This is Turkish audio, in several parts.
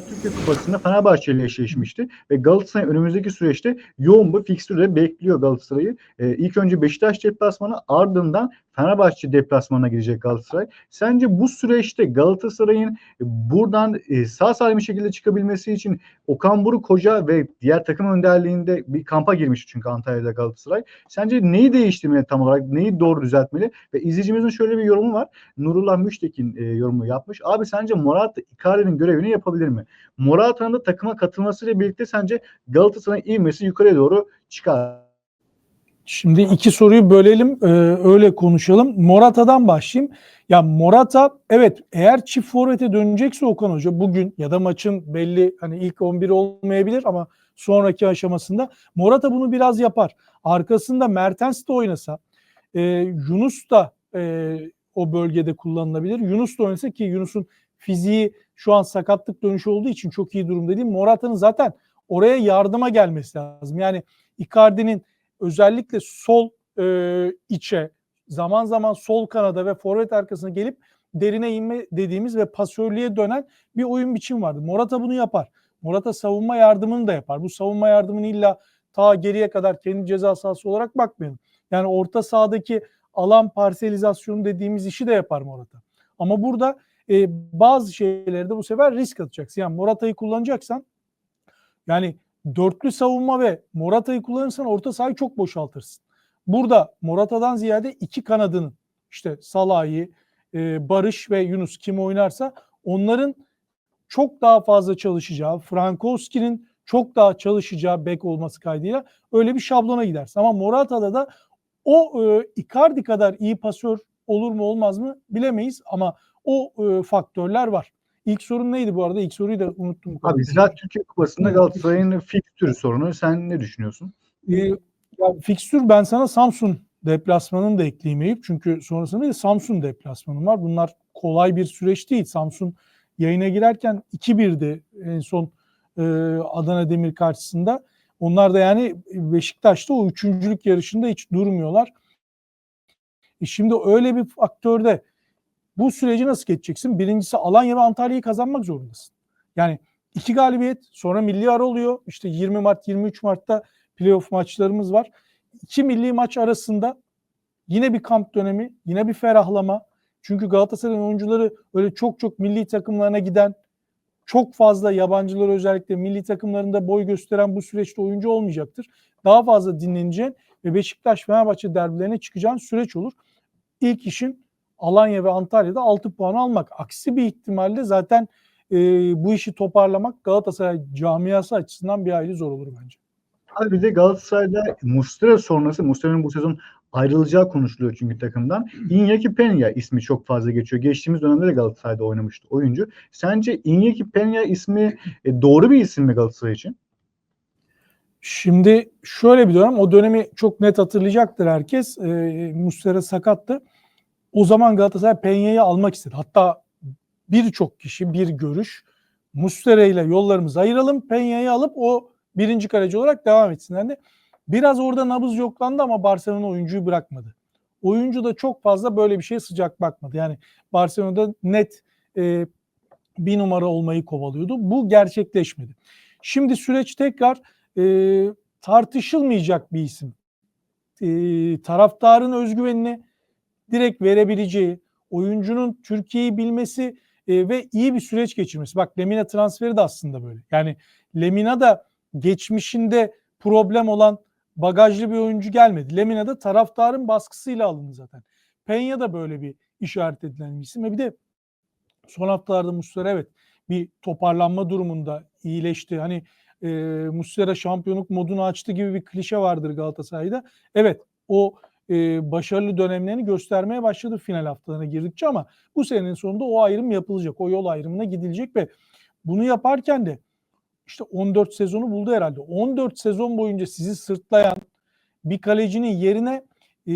Türkiye Kupası'nda Fenerbahçe ile eşleşmişti ve Galatasaray önümüzdeki süreçte yoğun bir fikstürle bekliyor Galatasaray'ı. Ee, ilk önce Beşiktaş deplasmanı ardından Fenerbahçe deplasmanına gidecek Galatasaray. Sence bu süreçte Galatasaray'ın buradan e, sağ salim bir şekilde çıkabilmesi için Okan Buruk Hoca ve diğer takım önderliğinde bir kampa girmiş çünkü Antalya'da Galatasaray. Sence neyi değiştirmeli tam olarak? Neyi doğru düzeltmeli? Ve izleyicimizin şöyle bir yorumu var. Nurullah Müştekin e, yorumu yapmış. Abi sence Morata Icardi'nin görevini yapabilir mi? Morata'nın da takıma katılmasıyla birlikte sence Galatasaray'ın ivmesi yukarıya doğru çıkar. Şimdi iki soruyu bölelim e, öyle konuşalım. Morata'dan başlayayım. Ya Morata evet eğer çift forvete dönecekse Okan Hoca bugün ya da maçın belli hani ilk 11 olmayabilir ama sonraki aşamasında Morata bunu biraz yapar. Arkasında Mertens de oynasa e, Yunus da e, o bölgede kullanılabilir. Yunus da oynasa ki Yunus'un fiziği şu an sakatlık dönüşü olduğu için çok iyi durumda değil. Morata'nın zaten oraya yardıma gelmesi lazım. Yani Icardi'nin özellikle sol e, içe zaman zaman sol kanada ve forvet arkasına gelip derine inme dediğimiz ve pasörlüğe dönen bir oyun biçim vardı. Morata bunu yapar. Morata savunma yardımını da yapar. Bu savunma yardımını illa ta geriye kadar kendi ceza sahası olarak bakmayalım. Yani orta sahadaki alan parselizasyonu dediğimiz işi de yapar Morata. Ama burada e, bazı şeylerde bu sefer risk atacaksın. Yani Morata'yı kullanacaksan yani dörtlü savunma ve Morata'yı kullanırsan orta sahayı çok boşaltırsın. Burada Morata'dan ziyade iki kanadının işte Salah'ı, e, Barış ve Yunus kim oynarsa onların çok daha fazla çalışacağı, Frankowski'nin çok daha çalışacağı bek olması kaydıyla öyle bir şablona gidersin. Ama Morata'da da o e, Icardi kadar iyi pasör olur mu olmaz mı bilemeyiz ama o e, faktörler var. İlk sorun neydi bu arada? İlk soruyu da unuttum. Abi Ziraat Türkiye Kupası'nda Galatasaray'ın fikstürü sorunu. Sen ne düşünüyorsun? Ee, ya fikstür ben sana Samsun deplasmanını da ekleyeyim Çünkü sonrasında de Samsun deplasmanı var. Bunlar kolay bir süreç değil. Samsun yayına girerken 2-1'di en son e, Adana Demir karşısında. Onlar da yani Beşiktaş'ta o üçüncülük yarışında hiç durmuyorlar. E şimdi öyle bir faktörde bu süreci nasıl geçeceksin? Birincisi Alanya ve Antalya'yı kazanmak zorundasın. Yani iki galibiyet sonra milli ara oluyor. İşte 20 Mart 23 Mart'ta playoff maçlarımız var. İki milli maç arasında yine bir kamp dönemi, yine bir ferahlama. Çünkü Galatasaray'ın oyuncuları öyle çok çok milli takımlarına giden, çok fazla yabancılar özellikle milli takımlarında boy gösteren bu süreçte oyuncu olmayacaktır. Daha fazla dinleneceğin ve Beşiktaş Fenerbahçe derbilerine çıkacağın süreç olur. İlk işin Alanya ve Antalya'da 6 puan almak. Aksi bir ihtimalle zaten e, bu işi toparlamak Galatasaray camiası açısından bir hayli zor olur bence. Abi bir de Galatasaray'da Mustera sonrası Mustera'nın bu sezon ayrılacağı konuşuluyor çünkü takımdan. Iñaki Peña ismi çok fazla geçiyor. Geçtiğimiz dönemde de Galatasaray'da oynamıştı oyuncu. Sence Iñaki Peña ismi e, doğru bir isim mi Galatasaray için? Şimdi şöyle bir dönem, o dönemi çok net hatırlayacaktır herkes. E, Muslera sakattı. O zaman Galatasaray Peña'yı almak istedi. Hatta birçok kişi bir görüş Muslera ile yollarımızı ayıralım. Peña'yı alıp o birinci kaleci olarak devam etsin. Yani biraz orada nabız yoklandı ama Barcelona oyuncuyu bırakmadı. Oyuncu da çok fazla böyle bir şeye sıcak bakmadı. Yani Barcelona'da net e, bir numara olmayı kovalıyordu. Bu gerçekleşmedi. Şimdi süreç tekrar e, tartışılmayacak bir isim. E, taraftarın özgüvenini direkt verebileceği, oyuncunun Türkiye'yi bilmesi e, ve iyi bir süreç geçirmesi. Bak Lemina transferi de aslında böyle. Yani Lemina da geçmişinde problem olan bagajlı bir oyuncu gelmedi. Lemina da taraftarın baskısıyla alındı zaten. Penya da böyle bir işaret edilen bir isim. Ve bir de son haftalarda Muslera evet bir toparlanma durumunda iyileşti. Hani e, Muslera şampiyonluk modunu açtı gibi bir klişe vardır Galatasaray'da. Evet o e, başarılı dönemlerini göstermeye başladı final haftalarına girdikçe ama bu senenin sonunda o ayrım yapılacak. O yol ayrımına gidilecek ve bunu yaparken de işte 14 sezonu buldu herhalde. 14 sezon boyunca sizi sırtlayan bir kalecinin yerine e,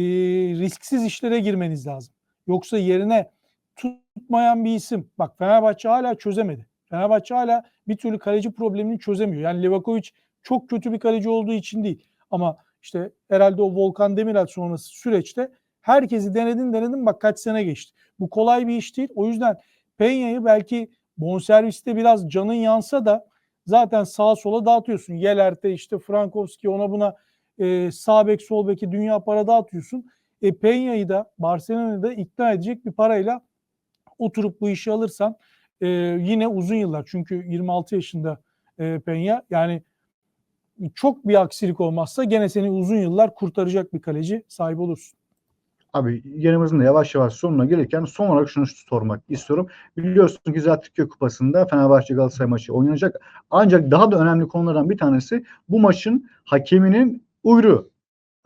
risksiz işlere girmeniz lazım. Yoksa yerine tutmayan bir isim. Bak Fenerbahçe hala çözemedi. Fenerbahçe hala bir türlü kaleci problemini çözemiyor. Yani Livakovic çok kötü bir kaleci olduğu için değil. Ama işte herhalde o Volkan Demirel sonrası süreçte herkesi denedin denedin bak kaç sene geçti. Bu kolay bir iş değil. O yüzden Peña'yı belki bonserviste biraz canın yansa da zaten sağa sola dağıtıyorsun. Yeler'te işte Frankowski ona buna e, sağ bek sol beki dünya para dağıtıyorsun. E, Peña'yı da Barcelona'yı da ikna edecek bir parayla oturup bu işi alırsan e, yine uzun yıllar çünkü 26 yaşında e, Peña yani çok bir aksilik olmazsa gene seni uzun yıllar kurtaracak bir kaleci sahibi olursun. Abi yerimizin de yavaş yavaş sonuna gelirken son olarak şunu sormak istiyorum. Biliyorsun ki zaten Türkiye Kupası'nda Fenerbahçe Galatasaray maçı oynanacak. Ancak daha da önemli konulardan bir tanesi bu maçın hakeminin uyruğu.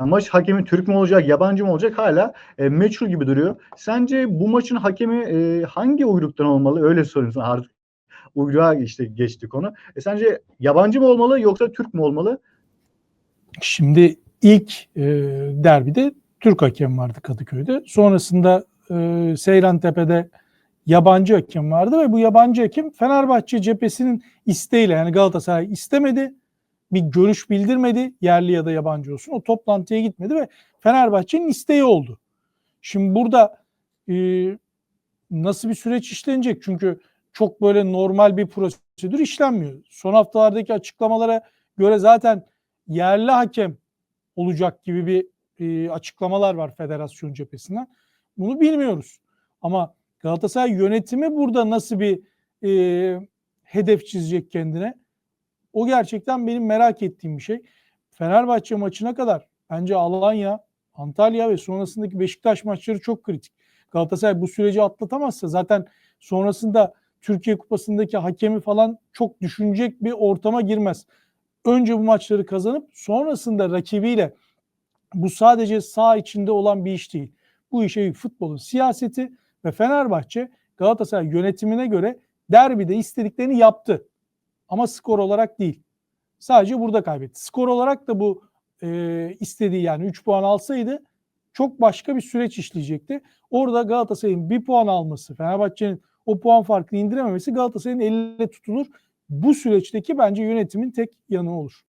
Yani maç hakemi Türk mü olacak, yabancı mı olacak hala e, meçhul gibi duruyor. Sence bu maçın hakemi e, hangi uyruktan olmalı? Öyle sorayım sana artık. Uyruğa işte geçti konu. E, sence yabancı mı olmalı yoksa Türk mü olmalı? Şimdi ilk e, derbide Türk hakem vardı Kadıköy'de. Sonrasında e, Seyrantepe'de yabancı hakem vardı ve bu yabancı hakem Fenerbahçe cephesinin isteğiyle yani Galatasaray istemedi. Bir görüş bildirmedi yerli ya da yabancı olsun. O toplantıya gitmedi ve Fenerbahçe'nin isteği oldu. Şimdi burada e, nasıl bir süreç işlenecek? Çünkü çok böyle normal bir prosedür işlenmiyor. Son haftalardaki açıklamalara göre zaten yerli hakem olacak gibi bir e, açıklamalar var federasyon cephesinden. Bunu bilmiyoruz. Ama Galatasaray yönetimi burada nasıl bir e, hedef çizecek kendine? O gerçekten benim merak ettiğim bir şey. Fenerbahçe maçına kadar bence Alanya, Antalya ve sonrasındaki Beşiktaş maçları çok kritik. Galatasaray bu süreci atlatamazsa zaten sonrasında Türkiye Kupası'ndaki hakemi falan çok düşünecek bir ortama girmez. Önce bu maçları kazanıp sonrasında rakibiyle bu sadece sağ içinde olan bir iş değil. Bu işe futbolun siyaseti ve Fenerbahçe Galatasaray yönetimine göre derbide istediklerini yaptı. Ama skor olarak değil. Sadece burada kaybetti. Skor olarak da bu e, istediği yani 3 puan alsaydı çok başka bir süreç işleyecekti. Orada Galatasaray'ın bir puan alması, Fenerbahçe'nin o puan farkını indirememesi Galatasaray'ın elle tutulur. Bu süreçteki bence yönetimin tek yanı olur.